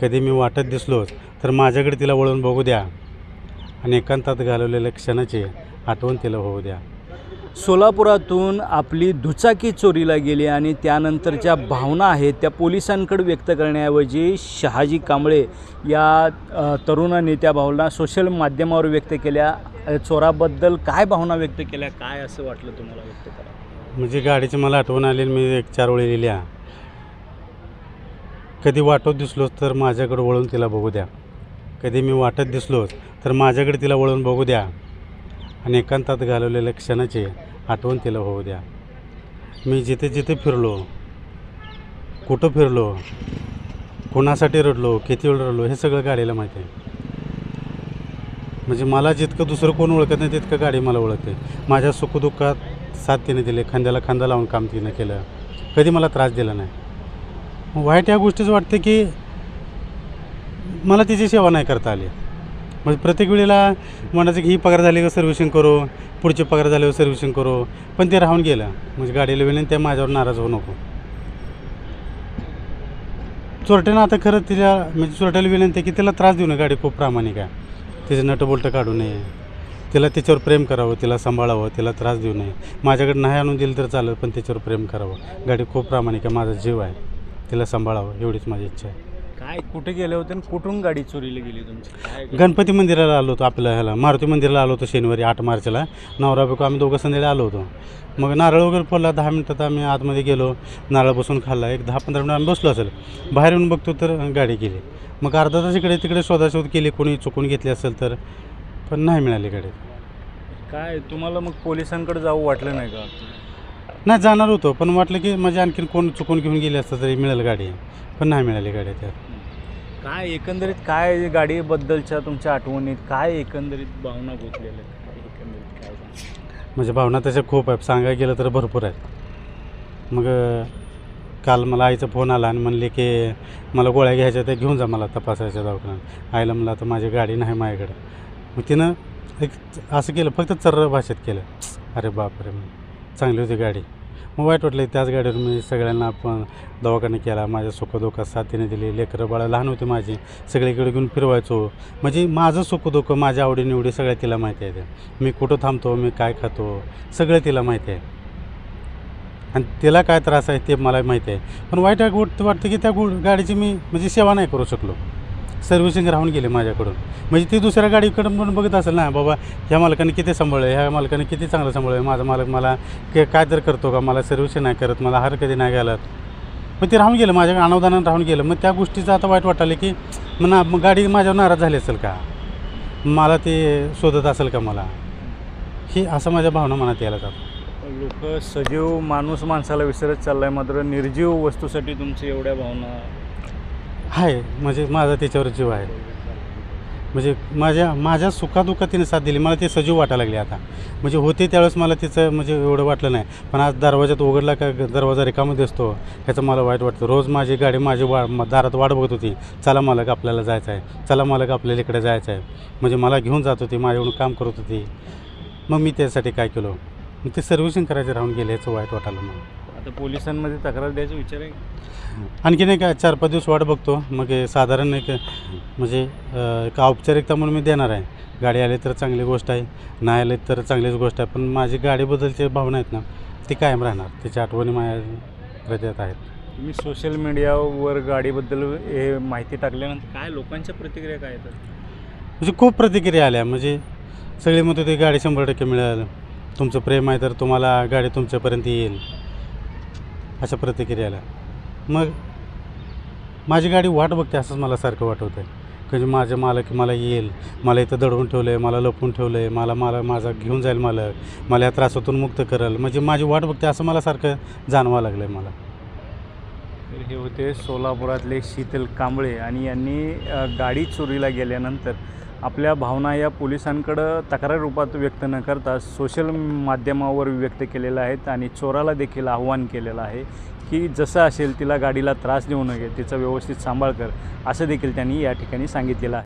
कधी मी वाटत दिसलोच तर माझ्याकडे तिला वळून बघू द्या. आणि एकांतात घालवलेल्या क्षणाची आठवण तिला होऊ द्या. सोलापुरातून आपली दुचाकी चोरीला गेली आणि त्यानंतरच्या भावना आहेत त्या पोलिसांकडे व्यक्त करण्याऐवजी शहाजी कांबळे या तरुणांनी त्या भावना सोशल माध्यमावर व्यक्त केल्या. चोराबद्दल काय भावना व्यक्त केल्या? काय असं वाटलं तुम्हाला व्यक्त करा म्हणजे गाडीची मला आठवण आली मी एक चार वेळी लिहिल्या. कधी वाटत दिसलोच तर माझ्याकडे वळून तिला बघू द्या. कधी मी वाटत दिसलोच तर माझ्याकडे तिला वळून बघू द्या. आणि एकांतात घालवलेल्या क्षणाची आठवण तिला होऊ द्या. मी जिथे जिथे फिरलो कुठं फिरलो कोणासाठी रडलो किती वेळ रडलो हे सगळं गाडीला माहिती आहे. म्हणजे मला जितकं दुसरं कोण ओळखत नाही तितकं गाडी मला ओळखते. माझ्या सुखदुःखात साथ तिने दिले खांद्याला खांदा लावून काम तिने केलं. कधी मला त्रास दिला नाही. वाईट या गोष्टीच वाटते की मला तिची सेवा नाही करता आली. म्हणजे प्रत्येक वेळेला म्हणायचं की ही पगार झाली का सर्व्हिसिंग करू? पुढची पगार झाल्यावर सर्व्हिसिंग करू? पण ते राहून गेलं. म्हणजे गाडीला विनंती त्या माझ्यावर नाराज होऊ नको. चोरट्यानं आता खरं तिला म्हणजे चोरट्याला विनंती की तिला त्रास देऊ नये गाडी खूप प्रामाणिक आहे. तिचे नटबोल्ट काढू नये. तिला त्याच्यावर प्रेम करावं तिला सांभाळावं तिला त्रास देऊ नये. माझ्याकडे नाही आणून दिलं तर चालेल पण त्याच्यावर प्रेम करावं. गाडी खूप प्रामाणिक आहे माझा जीव आहे. तिला सांभाळावं एवढीच माझी इच्छा आहे. काय कुठे गेले होते आणि कुठून गाडी चोरीला गेली तुमची? काय गणपती मंदिराला आलो होतो आपल्या ह्याला मारुती मंदिराला आलो होतो शनिवारी आठ मार्चला. नवरा बायको आम्ही दोघं संध्याकाळी आलो होतो. मग नारळ वगैरे फोडला दहा मिनटात आम्ही आतमध्ये गेलो. नारळ बसून खाल्ला. एक दहा पंधरा मिनिट आम्ही बसलो असेल. बाहेर येऊन बघतो तर गाडी गेली. मग अर्धा तास इकडे तिकडे शोधाशोध केली कोणी चुकून घेतली असेल तर. पण नाही मिळाली गाडी. काय तुम्हाला मग पोलिसांकडे जाऊ वाटलं नाही का? नाही जाणार होतो पण वाटलं की म्हणजे आणखीन कोण चुकून घेऊन गेली असतं तरी मिळेल गाडी. पण नाही मिळाली गाडी त्यात काय एकंदरीत काय गाडीबद्दलच्या तुमच्या आठवणीत काय एकंदरीत भावना गुंतलेल्या आहेत? एकंदरीत काय सांगा? म्हणजे भावना तशा खूप आहे सांगायला गेलं तर भरपूर आहेत. मग अं, काल मला आईचा फोन आला आणि म्हणले की मला गोळ्या घ्यायच्या त्या घेऊन जा मला तपासायच्या दवाखान्यात. आईला म्हणलं आता माझी गाडी नाही माझ्याकडे. मग तिनं एक असं केलं फक्त चर्र भाषेत केलं. अरे बापरे म्हणून चांगली होती गाडी. मग वाईट वाटलं त्याच गाडीवर मी सगळ्यांना आपण दवाखाना केला. माझ्या सुखदुःखात साथीने दिली. लेकरं बाळा लहान होते माझी. सगळीकडे घेऊन फिरवायचो. म्हणजे माझं सुखदुःख माझ्या आवडीनिवडी सगळ्या तिला माहिती आहे. त्या. मी कुठं थांबतो मी काय खातो सगळं तिला माहिती आहे. आणि तिला काय त्रास आहे ते मला माहिती आहे. पण वाईट गोष्ट वाटतं की त्या गो गाडीची मी म्हणजे सेवा नाही करू शकलो. सर्व्हिसिंग राहून गेली माझ्याकडून. म्हणजे ती दुसऱ्या गाडीकडून पण बघत असेल ना बाबा ह्या मालकाने किती सांभाळलं ह्या मालकाने किती चांगलं सांभाळलं माझा मालक मला के काय तर करतो का मला सर्व्हिसिंग नाही करत मला हार कधी नाही घालत. मग ते राहून गेलं माझ्या अनावधानानं राहून गेलं. मग त्या गोष्टीचं आता वाईट वाटायला की मग मग गाडी माझ्यावर नाराज झाली असेल का? मला ते शोधत असेल का मला? ही असं माझ्या भावना मनात यायला जातात लोक सजीव माणूस माणसाला विसरत चाललाय मात्र निर्जीव वस्तूसाठी तुमची एवढ्या भावना आहे म्हणजे माझा त्याच्यावर जीव आहे. म्हणजे माझ्या माझ्या सुखादुखा तिने साथ दिली. मला ते सजीव वाटायला लागले आता. म्हणजे होते त्यावेळेस मला तिचं म्हणजे एवढं वाटलं नाही. पण आज दरवाजात उघडला का दरवाजा रिकामा दिसतो. ह्याचं मला वाईट वाटतं. रोज माझी गाडी माझी वा दारात वाट बघत होती. चला मालक आपल्याला जायचं आहे. चला मालक आपल्याला इकडे जायचं आहे. म्हणजे मला घेऊन जात होती माझ्याकडून काम करत होती. मग मी त्यासाठी काय केलं? मग ते सर्व्हिसिंग करायचं राहून गेले याचं वाईट वाटायला मला आता पोलिसांमध्ये तक्रार द्यायचा विचार आहे? आणखीन एक चार पाच दिवस वाट बघतो. मग हे साधारण एक म्हणजे अं, एक औपचारिकता म्हणून मी देणार आहे. गाडी आली तर चांगली गोष्ट आहे. नाही आली तर चांगलीच गोष्ट आहे. पण माझी गाडीबद्दलची भावना आहेत ना ती कायम राहणार. त्याच्या आठवणी माझ्या हृदयात आहेत. तुम्ही सोशल मीडियावर गाडीबद्दल हे माहिती टाकल्यानंतर काय लोकांच्या प्रतिक्रिया काय येतात? म्हणजे खूप प्रतिक्रिया आल्या. म्हणजे सगळी मग ती गाडी शंभर टक्के मिळेल. तुमचं प्रेम आहे तर तुम्हाला गाडी तुमच्यापर्यंत येईल. अशा प्रतिक्रिया आल्या. मग माझी गाडी वाट बघते असंच मला सारखं वाटवतं आहे म्हणजे माझ्या मालक मला येईल मला इथं दडवून ठेवलं आहे मला लपवून ठेवलं आहे मला मला माझा घेऊन जाईल मालक मला या त्रासातून मुक्त करेल. म्हणजे माझी वाट बघते असं मला सारखं जाणवावं लागलं आहे मला. तर हे होते सोलापुरातले शीतल कांबळे आणि यांनी गाडी चोरीला गेल्यानंतर आपल्या भावना या पोलिसांकडं तक्रार रूपात व्यक्त न करता सोशल माध्यमावर व्यक्त केलेल्या आहेत आणि चोराला देखील आव्हान केलेलं आहे की जसं असेल तिला गाडीला त्रास देऊ नये तिचा व्यवस्थित सांभाळ कर असं देखील त्यांनी या ठिकाणी सांगितलेलं आहे.